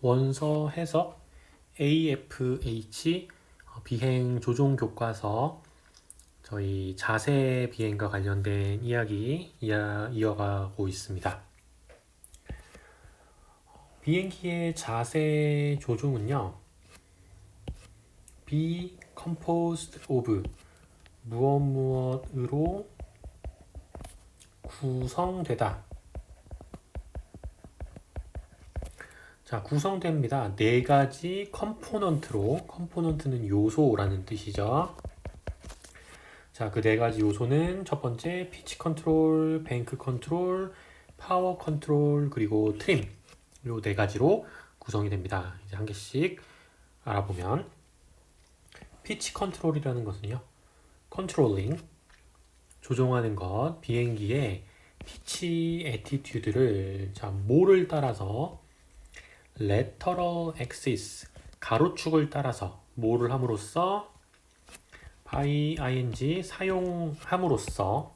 원서 해석 AFH 어, 비행 조종 교과서 저희 자세 비행과 관련된 이야기 이어, 이어가고 있습니다. 비행기의 자세 조종은요. be composed of 무엇 무엇으로 구성되다. 자, 구성됩니다. 네 가지 컴포넌트로, 컴포넌트는 요소라는 뜻이죠. 자, 그 네 가지 요소는 첫 번째 피치 컨트롤, 뱅크 컨트롤, 파워 컨트롤, 그리고 트림. 요 네 가지로 구성이 됩니다. 이제 한 개씩 알아보면 피치 컨트롤이라는 것은요. 컨트롤링 조종하는 것, 비행기의 피치 애티튜드를 자, 뭐를 따라서 lateral axis 가로축을 따라서 뭐를 함으로써 by ing 사용함으로써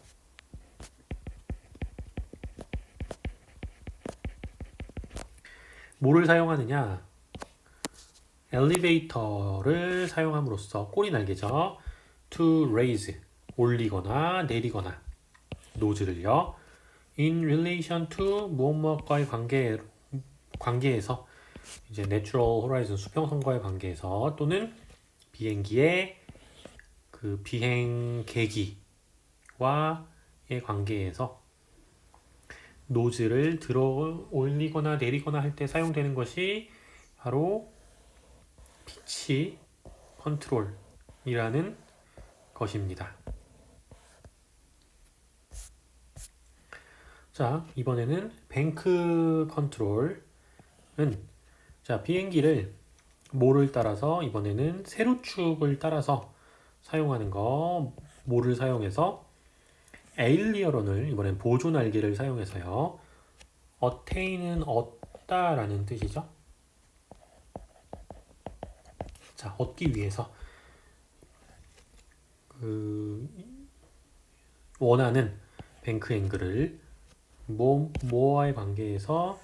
뭐를 사용하느냐? 엘리베이터를 사용함으로써 꼬리 날개죠. to raise 올리거나 내리거나 노즐을요. in relation to 무엇 무엇과의 관계 관계에서 이제 내추럴 호라이즌 수평선과의 관계에서 또는 비행기의 그 비행 계기와의 관계에서 노즐을 들어 올리거나 내리거나 할 때 사용되는 것이 바로 피치 컨트롤이라는 것입니다. 자, 이번에는 뱅크 컨트롤은 자, 비행기를 모를 따라서 이번에는 세로축을 따라서 사용하는 거 모를 사용해서 에일리어런을 이번엔 보조 날개를 사용해서요. 어테인은 얻다라는 뜻이죠. 자, 얻기 위해서 그 원하는 뱅크 앵글을 뭐 뭐와의 관계에서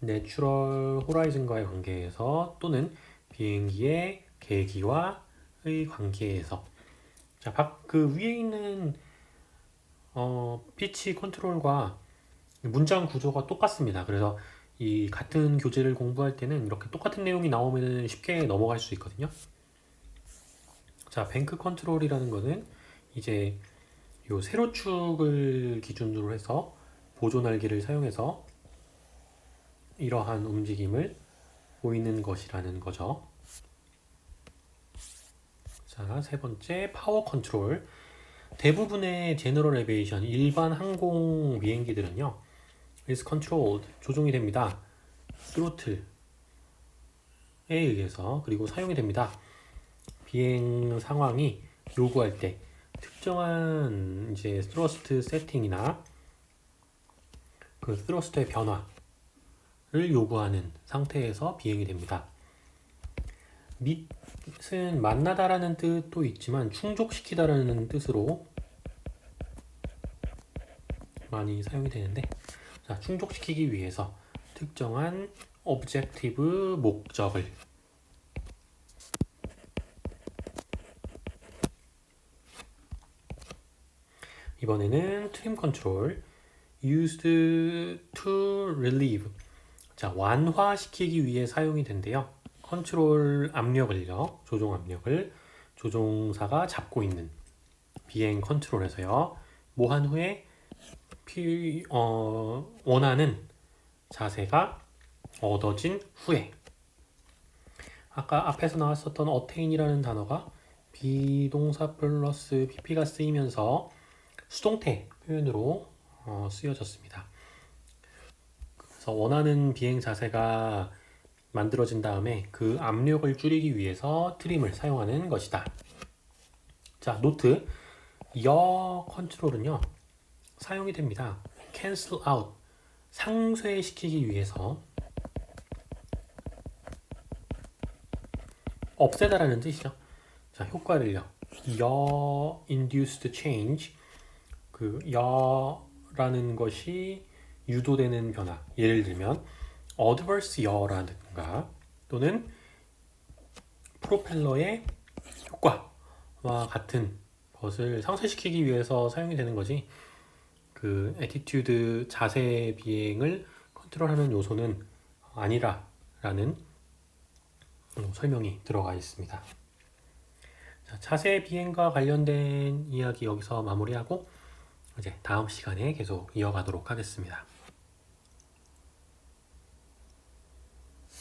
내추럴 호라이즌과의 관계에서 또는 비행기의 계기와의 관계에서 자, 그 위에 있는 어, 피치 컨트롤과 문장 구조가 똑같습니다. 그래서 이 같은 교재를 공부할 때는 이렇게 똑같은 내용이 나오면 쉽게 넘어갈 수 있거든요. 자, 뱅크 컨트롤이라는 거는 이제 요 세로축을 기준으로 해서 보조 날개를 사용해서 이러한 움직임을 보이는 것이라는 거죠. 자, 세 번째 파워 컨트롤. 대부분의 제너럴 에베이션 일반 항공 비행기들은요. is controlled 조종이 됩니다. 스로틀에 의해서 그리고 사용이 됩니다. 비행 상황이 요구할 때 특정한 이제 스러스트 세팅이나 그 스러스트의 변화 를 요구하는 상태에서 비행이 됩니다. 밑은 만나다라는 뜻도 있지만 충족시키다라는 뜻으로 많이 사용이 되는데 자, 충족시키기 위해서 특정한 오브젝티브 목적을 이번에는 트림 컨트롤 used to relieve 자 완화시키기 위해 사용이 된대요. 컨트롤 압력을요 조종 압력을 조종사가 잡고 있는 비행 컨트롤에서요 모한 후에 피, 어, 원하는 자세가 얻어진 후에 아까 앞에서 나왔었던 어테인이라는 단어가 비동사 플러스 pp가 쓰이면서 수동태 표현으로 어, 쓰여졌습니다. 그래서 원하는 비행 자세가 만들어진 다음에 그 압력을 줄이기 위해서 트림을 사용하는 것이다. 자, 노트. 여 컨트롤은요, 사용이 됩니다. cancel out. 상쇄시키기 위해서 없애다라는 뜻이죠. 자, 효과를요. 여 induced change. 그 여라는 것이 유도되는 변화. 예를 들면 adverse 여라든가 또는 프로펠러의 효과와 같은 것을 상쇄시키기 위해서 사용이 되는 거지. 그 에티튜드 자세 비행을 컨트롤하는 요소는 아니라라는 어, 설명이 들어가 있습니다. 자, 자세 비행과 관련된 이야기 여기서 마무리하고 이제 다음 시간에 계속 이어가도록 하겠습니다.